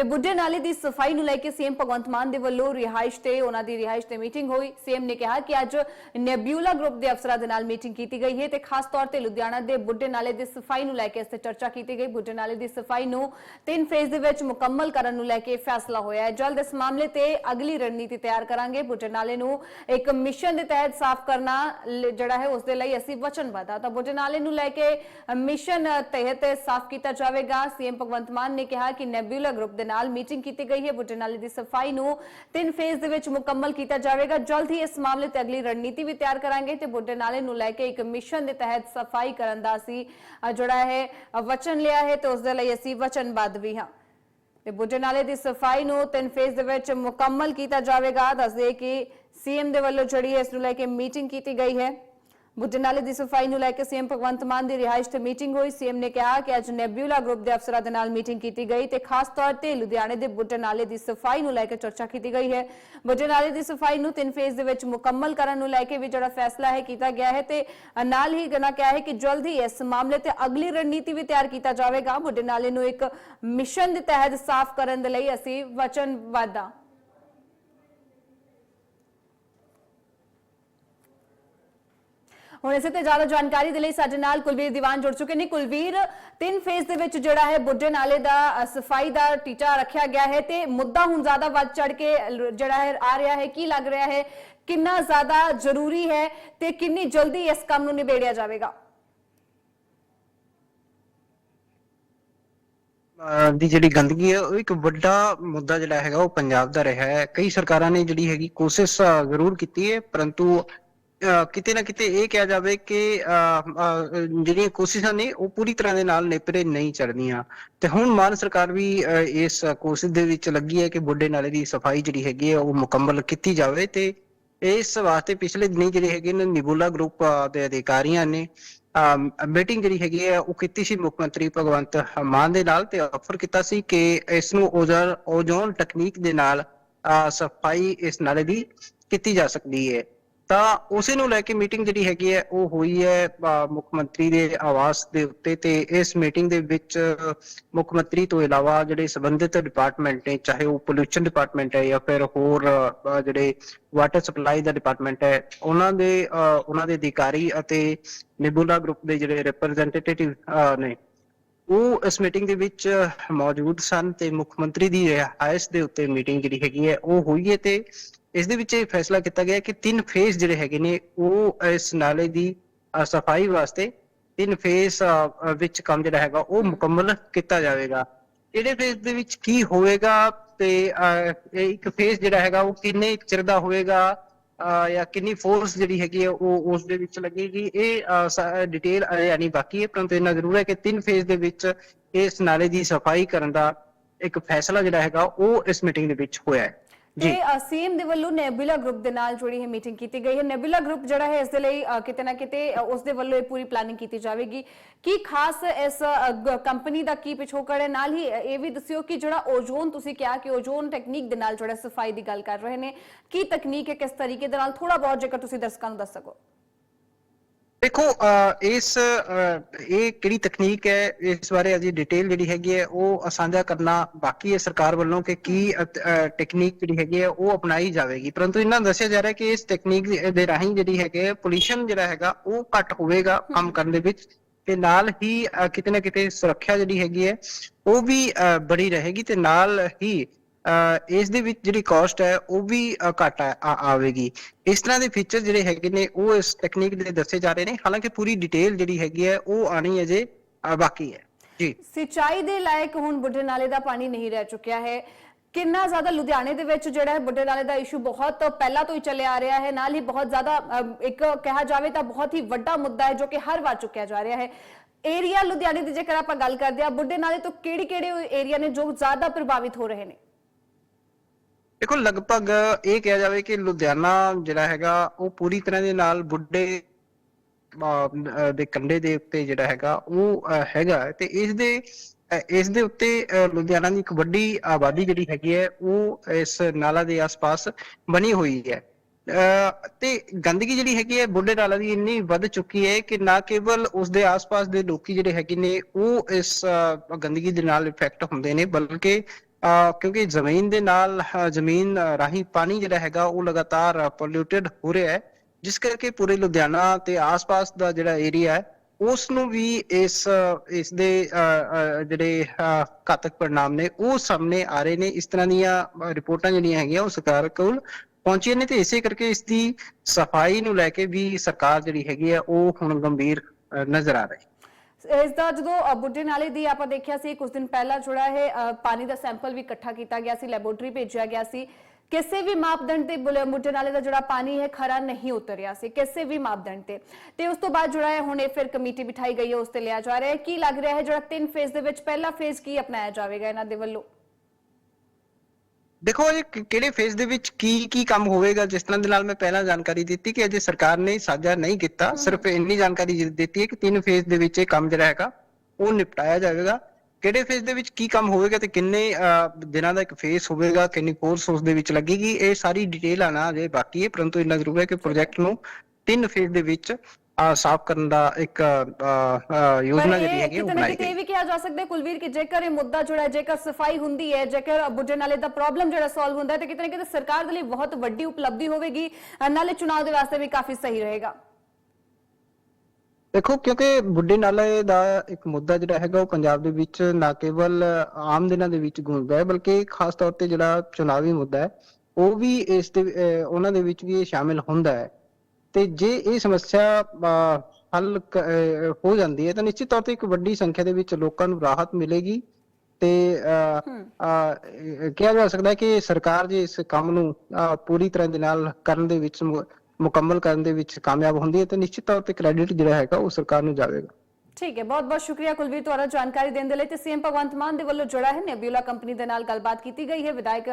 ਤੇ ਬੁੱਢੇ ਨਾਲੇ ਦੀ ਸਫ਼ਾਈ ਨੂੰ ਲੈ ਕੇ ਸੀਐਮ ਭਗਵੰਤ ਮਾਨ ਦੇ ਵੱਲੋਂ ਰਿਹਾਇਸ਼ ਤੇ ਉਹਨਾਂ ਦੀ ਰਿਹਾਇਸ਼ ਤੇ ਮੀਟਿੰਗ ਹੋਈ। ਸੀਐਮ ਨੇ ਕਿਹਾ ਕਿ ਅੱਜ ਨੈਬਿਊਲਾ ਗਰੁੱਪ ਦੇ ਅਫਸਰਾਂ ਦੇ ਨਾਲ ਮੀਟਿੰਗ ਕੀਤੀ ਗਈ ਹੈ ਤੇ ਖਾਸ ਤੌਰ ਤੇ ਲੁਧਿਆਣਾ ਦੇ ਬੁੱਢੇ ਨਾਲੇ ਦੀ ਸਫ਼ਾਈ ਨੂੰ ਲੈ ਕੇ ਇਸ ਤੇ ਚਰਚਾ ਕੀਤੀ ਗਈ। ਬੁੱਢੇ ਨਾਲੇ ਦੀ ਸਫ਼ਾਈ ਨੂੰ ਤਿੰਨ ਫੇਜ਼ ਦੇ ਵਿੱਚ ਮੁਕੰਮਲ ਕਰਨ ਨੂੰ ਲੈ ਕੇ ਫੈਸਲਾ ਹੋਇਆ ਹੈ। ਜਲਦ ਇਸ ਮਾਮਲੇ ਤੇ ਅਗਲੀ ਰਣਨੀਤੀ ਤਿਆਰ ਕਰਾਂਗੇ। ਬੁੱਢੇ ਨਾਲੇ ਨੂੰ ਇੱਕ ਮਿਸ਼ਨ ਦੇ ਤਹਿਤ ਸਾਫ਼ ਕਰਨਾ ਜਿਹੜਾ ਹੈ ਉਸ ਦੇ ਲਈ ਅਸੀਂ ਵਚਨਬੱਧ ਹਾਂ ਤਾਂ ਬੁੱਢੇ ਨਾਲੇ ਨੂੰ ਲੈ ਕੇ ਮਿਸ਼ਨ ਤਹਿਤ ਸਾਫ਼ ਕੀਤਾ ਜਾਵੇਗਾ। ਸੀਐਮ ਭਗਵੰਤ ਮਾਨ ਨੇ ਕਿਹਾ ਕਿ ਨੈਬਿਊਲਾ ਗਰੁੱਪ ਦੇ ਨਾਲ ਮੀਟਿੰਗ ਕੀਤੀ ਗਈ ਹੈ। ਬੁੱਢੇ ਨਾਲੇ ਦੀ ਸਫ਼ਾਈ ਨੂੰ ਤਿੰਨ ਫੇਜ਼ ਦੇ ਵਿੱਚ ਮੁਕੰਮਲ ਕੀਤਾ ਜਾਵੇਗਾ। ਜਲਦ ਹੀ ਇਸ ਮਾਮਲੇ ਤੇ ਅਗਲੀ ਰਣਨੀਤੀ ਵੀ ਤਿਆਰ ਕਰਾਂਗੇ ਤੇ ਬੁੱਢੇ ਨਾਲੇ ਨੂੰ ਲੈ ਕੇ ਇੱਕ ਮਿਸ਼ਨ ਦੇ ਤਹਿਤ ਸਫ਼ਾਈ ਕਰਨ ਦਾ ਅਸੀਂ ਜਿਹੜਾ ਹੈ ਵਚਨ ਲਿਆ ਹੈ ਤੇ ਉਸ ਦੇ ਲਈ ਅਸੀਂ ਵਚਨਬੱਧ ਵੀ ਹਾਂ। ਤੇ ਬੁੱਢੇ ਨਾਲੇ ਦੀ ਸਫ਼ਾਈ ਨੂੰ ਤਿੰਨ ਫੇਜ਼ ਦੇ ਵਿੱਚ ਮੁਕੰਮਲ ਕੀਤਾ ਜਾਵੇਗਾ। ਦੱਸਦੇ ਕਿ ਸੀਐਮ ਦੇ ਵੱਲੋਂ ਜਿਹੜੀ ਹੈ, ਇਸ ਨੂੰ ਲੈ ਕੇ ਮੀਟਿੰਗ ਕੀਤੀ ਗਈ ਹੈ। ਬੁੱਢੇ ਨਾਲੇ ਦੀ ਸਫ਼ਾਈ ਨੂੰ ਲੈ ਕੇ ਸੀਐਮ ਭਗਵੰਤ ਮਾਨ ਦੀ ਰਿਹਾਇਸ਼ ਤੇ ਮੀਟਿੰਗ ਹੋਈ। ਸੀਐਮ ਨੇ ਕਿਹਾ ਕਿ ਅੱਜ ਨੈਬਿਊਲਾ ਗਰੁੱਪ ਦੇ ਅਫਸਰਾਂ ਦੇ ਨਾਲ ਮੀਟਿੰਗ ਕੀਤੀ ਗਈ ਤੇ ਖਾਸ ਤੌਰ ਤੇ ਲੁਧਿਆਣੇ ਦੇ ਬੁੱਢੇ ਨਾਲੇ ਦੀ ਸਫ਼ਾਈ ਨੂੰ ਲੈ ਕੇ ਚਰਚਾ ਕੀਤੀ ਗਈ ਹੈ। ਬੁੱਢੇ ਨਾਲੇ ਦੀ ਸਫ਼ਾਈ ਨੂੰ ਤਿੰਨ ਫੇਜ਼ ਦੇ ਵਿੱਚ ਮੁਕੰਮਲ ਕਰਨ ਨੂੰ ਲੈ ਕੇ ਵੀ ਜਿਹੜਾ ਫੈਸਲਾ ਹੈ ਕੀਤਾ ਗਿਆ ਹੈ ਤੇ ਨਾਲ ਹੀ ਗਨਾ ਕਿਹਾ ਹੈ ਕਿ ਜਲਦ ਹੀ ਇਸ ਮਾਮਲੇ ਤੇ ਅਗਲੀ ਰਣਨੀਤੀ ਵੀ ਤਿਆਰ ਕੀਤਾ ਜਾਵੇਗਾ। ਬੁੱਢੇ ਨਾਲੇ ਨੂੰ ਇੱਕ ਮਿਸ਼ਨ ਦੇ ਤਹਿਤ ਸਾਫ਼ ਕਰਨ ਦੇ ਲਈ ਅਸੀਂ ਵਚਨਬੱਧ ਹਾਂ। ਹੁਣ ਇਸੇ ਤੇ ਜ਼ਿਆਦਾ ਜਾਣਕਾਰੀ ਦੇ ਲਈ ਸਾਡੇ ਨਾਲ ਕੁਲਵੀਰ ਦੀਵਾਨ ਜੁੜ ਚੁੱਕੇ ਨੇ। ਕੁਲਵੀਰ, ਤਿੰਨ ਫੇਜ਼ ਦੇ ਵਿੱਚ ਜਿਹੜਾ ਹੈ ਬੁੱਢੇ ਨਾਲੇ ਦਾ ਸਫ਼ਾਈ ਦਾ ਟੀਚਾ ਰੱਖਿਆ ਗਿਆ ਹੈ ਤੇ ਮੁੱਦਾ ਹੁਣ ਜ਼ਿਆਦਾ ਵੱਧ ਚੜ ਕੇ ਜਿਹੜਾ ਹੈ ਆ ਰਿਹਾ ਹੈ। ਕੀ ਲੱਗ ਰਿਹਾ ਹੈ? ਕਿੰਨਾ ਜ਼ਿਆਦਾ ਜ਼ਰੂਰੀ ਹੈ ਤੇ ਕਿੰਨੀ ਜਲਦੀ ਇਸ ਕੰਮ ਨੂੰ ਨਿਬੇੜਿਆ ਜਾਵੇਗਾ? ਦੀ ਜਿਹੜੀ ਗੰਦਗੀ ਹੈ, ਉਹ ਇੱਕ ਵੱਡਾ ਮੁੱਦਾ ਜਿਹੜਾ ਹੈਗਾ, ਉਹ ਪੰਜਾਬ ਦਾ ਰਿਹਾ ਹੈ। ਕਈ ਸਰਕਾਰਾਂ ਨੇ ਜਿਹੜੀ ਹੈਗੀ ਕੋਸ਼ਿਸ਼ ਜ਼ਰੂਰ ਕੀਤੀ ਹੈ, ਪਰੰਤੂ ਕਿਤੇ ਨਾ ਕਿਤੇ ਇਹ ਕਿਹਾ ਜਾਵੇ ਕਿ ਜਿਹੜੀਆਂ ਕੋਸ਼ਿਸ਼ਾਂ ਨੇ ਉਹ ਪੂਰੀ ਤਰ੍ਹਾਂ ਦੇ ਨਾਲ ਨੇਪਰੇ ਨਹੀਂ ਚੜਦੀਆਂ ਤੇ ਹੁਣ ਮਾਨ ਸਰਕਾਰ ਵੀ ਇਸ ਕੋਸ਼ਿਸ਼ ਦੇ ਵਿੱਚ ਲੱਗੀ ਹੈ ਕਿ ਬੁੱਢੇ ਨਾਲੇ ਦੀ ਸਫ਼ਾਈ ਜਿਹੜੀ ਹੈਗੀ ਹੈ ਉਹ ਮੁਕੰਮਲ ਕੀਤੀ ਜਾਵੇ ਤੇ ਇਸ ਵਾਸਤੇ ਪਿਛਲੇ ਦਿਨੀ ਜਿਹੜੇ ਹੈਗੇ ਨੇ ਨਿਬੂਲਾ ਗਰੁੱਪ ਦੇ ਅਧਿਕਾਰੀਆਂ ਨੇ ਮੀਟਿੰਗ ਜਿਹੜੀ ਹੈਗੀ ਹੈ ਉਹ ਕੀਤੀ ਸੀ ਮੁੱਖ ਮੰਤਰੀ ਭਗਵੰਤ ਮਾਨ ਦੇ ਨਾਲ ਤੇ ਆਫਰ ਕੀਤਾ ਸੀ ਕਿ ਇਸ ਨੂੰ ਓਜ਼ਰ ਓਜ਼ੋਨ ਟੈਕਨੀਕ ਦੇ ਨਾਲ ਅਹ, ਸਫ਼ਾਈ ਇਸ ਨਾਲੇ ਦੀ ਕੀਤੀ ਜਾ ਸਕਦੀ ਹੈ। ਤਾਂ ਉਸੇ ਨੂੰ ਲੈ ਕੇ ਮੀਟਿੰਗ ਜਿਹੜੀ ਹੈਗੀ ਹੈ, ਉਹ ਹੋਈ ਹੈ ਮੁੱਖ ਮੰਤਰੀ ਦੇ ਆਵਾਸ ਦੇ ਉੱਤੇ ਤੇ ਇਸ ਮੀਟਿੰਗ ਦੇ ਵਿੱਚ ਮੁੱਖ ਮੰਤਰੀ ਤੋਂ ਇਲਾਵਾ ਜਿਹੜੇ ਸੰਬੰਧਿਤ ਡਿਪਾਰਟਮੈਂਟ ਨੇ, ਚਾਹੇ ਉਹ ਪੋਲੂਸ਼ਨ ਡਿਪਾਰਟਮੈਂਟ ਹੈ ਜਾਂ ਫਿਰ ਹੋਰ ਜਿਹੜੇ ਵਾਟਰ ਸਪਲਾਈ ਦਾ ਡਿਪਾਰਟਮੈਂਟ ਹੈ, ਉਹਨਾਂ ਦੇ ਉਹਨਾਂ ਦੇ ਅਧਿਕਾਰੀ ਅਤੇ ਨਿਬੂਲਾ ਗਰੁੱਪ ਦੇ ਜਿਹੜੇ ਰਿਪਰੈਜ਼ੈਂਟੇਟਿਵ ਨੇ, ਉਹ ਇਸ ਮੀਟਿੰਗ ਦੇ ਵਿੱਚ ਮੌਜੂਦ ਸਨ ਤੇ ਮੁੱਖ ਮੰਤਰੀ ਦੀ ਰਿਹਾਇਸ਼ ਦੇ ਉੱਤੇ ਮੀਟਿੰਗ ਜਿਹੜੀ ਹੈਗੀ ਹੈ, ਉਹ ਹੋਈ ਹੈ ਤੇ ਇਸ ਦੇ ਵਿੱਚ ਇਹ ਫੈਸਲਾ ਕੀਤਾ ਗਿਆ ਕਿ ਤਿੰਨ ਫੇਸ ਜਿਹੜੇ ਹੈਗੇ ਨੇ, ਉਹ ਇਸ ਨਾਲੇ ਦੀ ਸਫ਼ਾਈ ਵਾਸਤੇ ਤਿੰਨ ਫੇਸ ਵਿੱਚ ਕੰਮ ਜਿਹੜਾ ਹੈਗਾ, ਉਹ ਮੁਕੰਮਲ ਕੀਤਾ ਜਾਵੇਗਾ। ਇਹਦੇ ਫੇਜ਼ ਦੇ ਵਿੱਚ ਕੀ ਹੋਵੇਗਾ ਤੇ ਇੱਕ ਫੇਜ਼ ਜਿਹੜਾ ਹੈਗਾ, ਉਹ ਕਿੰਨੇ ਚਿਰ ਦਾ ਹੋਵੇਗਾ ਜਾਂ ਕਿੰਨੀ ਫੋਰਸ ਜਿਹੜੀ ਹੈਗੀ ਹੈ, ਉਹ ਉਸ ਦੇ ਵਿੱਚ ਲੱਗੇਗੀ, ਇਹ ਡਿਟੇਲ ਯਾਨੀ ਬਾਕੀ ਹੈ, ਪਰੰਤੂ ਇਹਨਾਂ ਜ਼ਰੂਰ ਹੈ ਕਿ ਤਿੰਨ ਫੇਸ ਦੇ ਵਿੱਚ ਇਸ ਨਾਲੇ ਦੀ ਸਫ਼ਾਈ ਕਰਨ ਦਾ ਇੱਕ ਫੈਸਲਾ ਜਿਹੜਾ ਹੈਗਾ, ਉਹ ਇਸ ਮੀਟਿੰਗ ਦੇ ਵਿੱਚ ਹੋਇਆ ਹੈ। ਤੇ ਜੀ ਦੇ ਵੱਲੋਂ ਨੈਬੂਲਾ ਗਰੁੱਪ ਦੇ ਨਾਲ ਜਿਹੜੀ ਹੈ ਮੀਟਿੰਗ ਕੀਤੀ ਗਈ ਹੈ। ਨੈਬੂਲਾ ਗਰੁੱਪ ਜਿਹੜਾ ਹੈ, ਇਸ ਦੇ ਲਈ ਕਿਤੇ ਨਾ ਕਿਤੇ ਉਸ ਦੇ ਵੱਲੋਂ ਇਹ ਪੂਰੀ ਪਲਾਨਿੰਗ ਕੀਤੀ ਜਾਵੇਗੀ। ਕੀ ਖਾਸ ਇਸ ਕੰਪਨੀ ਦਾ ਕੀ ਪਿਛੋਕੜ ਹੈ? ਨਾਲ ਹੀ ਇਹ ਵੀ ਦੱਸਿਓ ਕਿ ਜਿਹੜਾ ਓਜ਼ੋਨ ਤੁਸੀਂ ਕਿਹਾ ਕਿ ਓਜ਼ੋਨ ਟੈਕਨੀਕ ਦੇ ਨਾਲ ਜਿਹੜਾ ਸਫ਼ਾਈ ਦੀ ਗੱਲ ਕਰ ਰਹੇ ਨੇ, ਕੀ ਤਕਨੀਕ ਹੈ, ਕਿਸ ਤਰੀਕੇ ਦੇ ਨਾਲ? ਥੋੜਾ ਬਹੁਤ ਜੇਕਰ ਤੁਸੀਂ ਦਰਸ਼ਕਾਂ ਨੂੰ ਦੱਸ ਸਕੋ। ਦੇਖੋ ਇਸ ਇਹ ਕਿਹੜੀ ਤਕਨੀਕ ਹੈ ਇਸ ਬਾਰੇ ਅਜੇ ਡਿਟੇਲ ਜਿਹੜੀ ਹੈਗੀ ਹੈ ਉਹ ਸਾਂਝਾ ਕਰਨਾ ਬਾਕੀ ਹੈ ਸਰਕਾਰ ਵੱਲੋਂ ਕਿ ਕੀ ਟੈਕਨੀਕ ਜਿਹੜੀ ਹੈਗੀ ਹੈ ਉਹ ਅਪਣਾਈ ਜਾਵੇਗੀ। ਪਰੰਤੂ ਇਹਨਾਂ ਦੱਸਿਆ ਜਾ ਰਿਹਾ ਕਿ ਇਸ ਟੈਕਨੀਕ ਦੇ ਰਾਹੀਂ ਜਿਹੜੀ ਹੈਗੇ ਪੋਲੂਸ਼ਨ ਜਿਹੜਾ ਹੈਗਾ ਉਹ ਘੱਟ ਹੋਵੇਗਾ ਕੰਮ ਕਰਨ ਦੇ ਵਿੱਚ ਤੇ ਨਾਲ ਹੀ ਕਿਤੇ ਨਾ ਕਿਤੇ ਸੁਰੱਖਿਆ ਜਿਹੜੀ ਹੈਗੀ ਹੈ ਉਹ ਵੀ ਬਣੀ ਰਹੇਗੀ ਤੇ ਨਾਲ ਹੀ ਇਸ ਦੇ ਵਿੱਚ ਜਿਹੜੀ ਕਾਸਟ ਹੈ ਉਹ ਵੀ, ਅਹ, ਘੱਟ ਆਵੇਗੀ। ਇਸ ਤਰ੍ਹਾਂ ਦੇ ਫੀਚਰ ਜਿਹੜੇ ਹੈਗੇ ਨੇ, ਉਹ ਇਸ ਟੈਕਨੀਕ ਦੇ ਦੱਸੇ ਜਾ ਰਹੇ ਨੇ। ਹਾਲਾਂਕਿ ਪੂਰੀ ਡਿਟੇਲ ਜਿਹੜੀ ਹੈਗੀ ਹੈ, ਉਹ ਆਣੀ ਅਜੇ ਬਾਕੀ ਹੈ। ਜੀ। ਸਿੰਚਾਈ ਦੇ ਲਾਇਕ ਹੁਣ ਬੁੱਢੇ ਨਾਲੇ ਦਾ ਪਾਣੀ ਨਹੀਂ ਰਹਿ ਚੁੱਕਿਆ ਹੈ। ਕਿੰਨਾ ਜ਼ਿਆਦਾ ਲੁਧਿਆਣੇ ਦੇ ਵਿੱਚ ਜਿਹੜਾ ਹੈ ਬੁੱਢੇ ਨਾਲੇ ਦਾ ਇਸ਼ੂ ਬਹੁਤ ਪਹਿਲਾਂ ਤੋਂ ਹੀ ਚੱਲਿਆ ਆ ਰਿਹਾ ਹੈ। ਨਾਲ ਹੀ ਬਹੁਤ ਜ਼ਿਆਦਾ ਇੱਕ ਕਿਹਾ ਜਾਵੇ ਤਾਂ ਬਹੁਤ ਹੀ ਵੱਡਾ ਮੁੱਦਾ ਹੈ ਜੋ ਕਿ ਹਰ ਵਾਰ ਚੁੱਕਿਆ ਜਾ ਰਿਹਾ ਹੈ। ਏਰੀਆ ਲੁਧਿਆਣੇ ਦੀ ਜੇਕਰ ਆਪਾਂ ਗੱਲ ਕਰਦੇ ਆ ਬੁੱਢੇ ਨਾਲੇ ਤੋਂ ਕਿਹੜੇ ਕਿਹੜੇ ਏਰੀਆ ਨੇ ਜੋ ਜ਼ਿਆਦਾ ਪ੍ਰਭਾਵਿਤ ਹੋ ਰਹੇ ਨੇ? ਦੇਖੋ ਲਗਭਗ ਇਹ ਕਿਹਾ ਜਾਵੇ ਕਿ ਲੁਧਿਆਣਾ ਜਿਹੜਾ ਹੈਗਾ ਉਹ ਪੂਰੀ ਤਰ੍ਹਾਂ ਦੇ ਨਾਲ ਬੁੱਢੇ ਦੇ ਕੰਢੇ ਦੇ ਉੱਤੇ ਜਿਹੜਾ ਹੈਗਾ ਉਹ ਹੈਗਾ ਤੇ ਇਸ ਦੇ ਇਸ ਦੇ ਉੱਤੇ ਲੁਧਿਆਣਾ ਦੀ ਇੱਕ ਵੱਡੀ ਆਬਾਦੀ ਜਿਹੜੀ ਹੈਗੀ ਹੈ ਉਹ ਇਸ ਨਾਲਾ ਦੇ ਆਸ-ਪਾਸ ਬਣੀ ਹੋਈ ਹੈ। ਅਹ, ਤੇ ਗੰਦਗੀ ਜਿਹੜੀ ਹੈਗੀ ਹੈ ਬੁੱਢੇ ਨਾਲਾ ਦੀ ਇੰਨੀ ਵੱਧ ਚੁੱਕੀ ਹੈ ਕਿ ਨਾ ਕੇਵਲ ਉਸ ਦੇ ਆਸ-ਪਾਸ ਦੇ ਲੋਕੀ ਜਿਹੜੇ ਹੈਗੇ ਨੇ ਉਹ ਇਸ ਗੰਦਗੀ ਦੇ ਨਾਲ ਇਫੈਕਟ ਹੁੰਦੇ ਨੇ ਬਲਕਿ ਕਿਉਂਕਿ ਜ਼ਮੀਨ ਦੇ ਨਾਲ ਜ਼ਮੀਨ ਰਾਹੀਂ ਪਾਣੀ ਜਿਹੜਾ ਹੈਗਾ ਉਹ ਲਗਾਤਾਰ ਪੋਲਿਊਟਡ ਹੋ ਰਿਹਾ ਹੈ, ਜਿਸ ਕਰਕੇ ਪੂਰੇ ਲੁਧਿਆਣਾ ਤੇ ਆਸ-ਪਾਸ ਦਾ ਜਿਹੜਾ ਏਰੀਆ ਹੈ ਉਸ ਨੂੰ ਵੀ ਇਸ ਇਸ ਦੇ ਜਿਹੜੇ ਘਾਤਕ ਪਰਿਣਾਮ ਨੇ, ਉਹ ਸਾਹਮਣੇ ਆ ਰਹੇ ਨੇ। ਇਸ ਤਰ੍ਹਾਂ ਦੀਆਂ ਰਿਪੋਰਟਾਂ ਜਿਹੜੀਆਂ ਹੈਗੀਆਂ, ਉਹ ਸਰਕਾਰ ਕੋਲ ਪਹੁੰਚੀਆਂ ਨੇ ਤੇ ਇਸੇ ਕਰਕੇ ਇਸ ਦੀ ਸਫ਼ਾਈ ਨੂੰ ਲੈ ਕੇ ਵੀ ਸਰਕਾਰ ਜਿਹੜੀ ਹੈਗੀ ਆ ਉਹ ਹੁਣ ਗੰਭੀਰ ਨਜ਼ਰ ਆ ਰਹੀ ਇਸ ਦਾ ਜਦੋਂ ਬੁੱਢੇ ਨਾਲੇ ਦੀ ਆਪਾਂ ਦੇਖਿਆ ਸੀ, ਕੁਝ ਦਿਨ ਪਹਿਲਾਂ ਜਿਹੜਾ ਹੈ ਪਾਣੀ ਦਾ ਸੈਂਪਲ ਵੀ ਇਕੱਠਾ ਕੀਤਾ ਗਿਆ ਸੀ, ਲੈਬੋਰੇਟਰੀ ਭੇਜਿਆ ਗਿਆ ਸੀ। ਕਿਸੇ ਵੀ ਮਾਪਦੰਡ ਤੇ ਬੁਲ- ਬੁੱਢੇ ਨਾਲੇ ਦਾ ਜਿਹੜਾ ਪਾਣੀ ਹੈ ਖਰਾ ਨਹੀਂ ਉਤਰਿਆ ਸੀ, ਕਿਸੇ ਵੀ ਮਾਪਦੰਡ ਤੇ। ਤੇ ਉਸ ਤੋਂ ਬਾਅਦ ਜਿਹੜਾ ਹੈ ਹੁਣ ਇਹ ਫਿਰ ਕਮੇਟੀ ਬਿਠਾਈ ਗਈ ਹੈ, ਉਸ ਤੇ ਲਿਆ ਜਾ ਰਿਹਾ ਹੈ। ਕੀ ਲੱਗ ਰਿਹਾ ਹੈ ਜਿਹੜਾ ਤਿੰਨ ਫੇਜ਼ ਦੇ ਵਿੱਚ ਪਹਿਲਾ ਫੇਜ਼ ਕੀ ਅਪਣਾਇਆ ਜਾਵੇਗਾ ਇਹਨਾਂ ਦੇ ਵੱਲੋਂ? ਦੇਖੋ ਕਿ- ਕਿਹੜੇ ਫੇਜ਼ ਦੇ ਵਿੱਚ ਕੀ ਕੀ ਕੰਮ ਹੋਵੇਗਾ? ਜਿਸ ਤਰ੍ਹਾਂ ਦੇ ਨਾਲ ਮੈਂ ਪਹਿਲਾਂ ਜਾਣਕਾਰੀ ਦਿੱਤੀ ਕਿ ਅਜੇ ਸਰਕਾਰ ਨੇ ਸਾਂਝਾ ਨਹੀਂ ਕੀਤਾ। ਸਿਰਫ ਇੰਨੀ ਜਾਣਕਾਰੀ ਜਿ- ਦਿੱਤੀ ਹੈ ਕਿ ਤਿੰਨ ਫੇਜ਼ ਦੇ ਵਿੱਚ ਇਹ ਕੰਮ ਜਿਹੜਾ ਹੈਗਾ ਉਹ ਨਿਪਟਾਇਆ ਜਾਵੇਗਾ। ਕਿਹੜੇ ਫੇਜ਼ ਦੇ ਵਿੱਚ ਕੀ ਕੰਮ ਹੋਵੇਗਾ ਤੇ ਕਿੰਨੇ ਦਿਨਾਂ ਦਾ ਇੱਕ ਫੇਜ਼ ਹੋਵੇਗਾ ਕਿੰਨੀ ਫੋਰਸ ਉਸ ਦੇ ਵਿੱਚ ਲੱਗੇਗੀ ਇਹ ਸਾਰੀ ਡਿਟੇਲ ਆਣਾ ਅਜੇ ਬਾਕੀ ਹੈ। ਪਰੰਤੂ ਇੰਨਾ ਜ਼ਰੂਰ ਹੈ ਕਿ ਪ੍ਰੋਜੈਕਟ ਨੂੰ ਤਿੰਨ ਫੇਜ਼ ਦੇ ਵਿੱਚ ਸਾਫ਼ ਕਰਨ ਦਾ ਇੱਕ ਯੋਜਨਾ ਜਿਹੜੀ ਹੈਗੀ ਹੈ ਉਹ ਬਣਾਈ ਗਈ ਇਹ ਵੀ ਕਿਹਾ ਜਾ ਸਕਦਾ ਹੈ ਕੁਲਵੀਰ ਕਿ ਜੇਕਰ ਇਹ ਮੁੱਦਾ ਜਿਹੜਾ ਹੈ, ਜੇਕਰ ਸਫ਼ਾਈ ਹੁੰਦੀ ਹੈ ਜੇਕਰ ਬੁੱਢੇ ਨਾਲੇ ਦਾ ਪ੍ਰੋਬਲਮ ਜਿਹੜਾ ਸੋਲਵ ਹੁੰਦਾ ਹੈ ਤੇ ਕਿਤੇ ਨਾ ਕਿਤੇ ਸਰਕਾਰ ਦੇ ਲਈ ਬਹੁਤ ਵੱਡੀ ਉਪਲਬਧੀ ਹੋਵੇਗੀ ਅ, ਨਾਲੇ ਚੁਣਾਵ ਦੇ ਵਾਸਤੇ ਵੀ ਕਾਫੀ ਸਹੀ ਰਹੇਗਾ। ਦੇਖੋ ਕਿਉਂਕਿ ਬੁੱਢੇ ਨਾਲੇ ਦਾ ਇੱਕ ਮੁੱਦਾ ਜਿਹੜਾ ਹੈਗਾ ਉਹ ਪੰਜਾਬ ਦੇ ਵਿੱਚ ਨਾ ਕੇਵਲ ਆਮ ਦਿਨਾਂ ਦੇ ਵਿੱਚ ਗੂੰਜਦਾ ਹੈ ਬਲਕਿ ਖਾਸ ਤੌਰ ਤੇ ਜਿਹੜਾ ਚੁਣਾਵੀ ਮੁੱਦਾ ਹੈ ਉਹ ਵੀ ਇਸ ਦੇ ਅਹ, ਉਹਨਾਂ ਦੇ ਵਿੱਚ ਵੀ ਇਹ ਸ਼ਾਮਿਲ ਹੁੰਦਾ ਹੈ। ਤੇ ਜੇ ਇਹ ਸਮੱਸਿਆ ਹੱਲ ਹੋ ਜਾਂਦੀ ਹੈ ਤਾਂ ਨਿਸ਼ਚਿਤ ਤੌਰ ਤੇ ਇੱਕ ਵੱਡੀ ਸੰਖਿਆ ਦੇ ਵਿੱਚ ਲੋਕਾਂ ਨੂੰ ਰਾਹਤ ਮਿਲੇਗੀ। ਤੇ ਕਿਹਾ ਜਾ ਸਕਦਾ ਹੈ ਕਿ ਸਰਕਾਰ ਜੇ ਇਸ ਕੰਮ ਨੂੰ ਪੂਰੀ ਤਰ੍ਹਾਂ ਦੇ ਨਾਲ ਕਰਨ ਦੇ ਵਿੱਚ ਮੁਕੰਮਲ ਕਰਨ ਦੇ ਵਿੱਚ ਕਾਮਯਾਬ ਹੁੰਦੀ ਹੈ ਤਾਂ ਨਿਸ਼ਚਿਤ ਤੌਰ ਤੇ ਕ੍ਰੈਡਿਟ ਜਿਹੜਾ ਹੈਗਾ ਉਹ ਸਰਕਾਰ ਨੂੰ ਜਾਵੇਗਾ। ਠੀਕ ਹੈ ਬਹੁਤ ਬਹੁਤ ਸ਼ੁਕਰੀਆ ਕੁਲਵੀਰ ਤੁਹਾਡਾ ਜਾਣਕਾਰੀ ਦੇਣ ਦੇ ਲਈ ਤੇ ਸੀਐਮ ਭਗਵੰਤ ਮਾਨ ਦੇ ਵੱਲੋਂ ਜੁੜਾ ਹੈ ਨੈਬਿਊਲਾ ਕੰਪਨੀ ਦੇ ਨਾਲ ਗੱਲਬਾਤ ਕੀਤੀ ਗਈ ਹੈ ਵਿਧਾਇਕ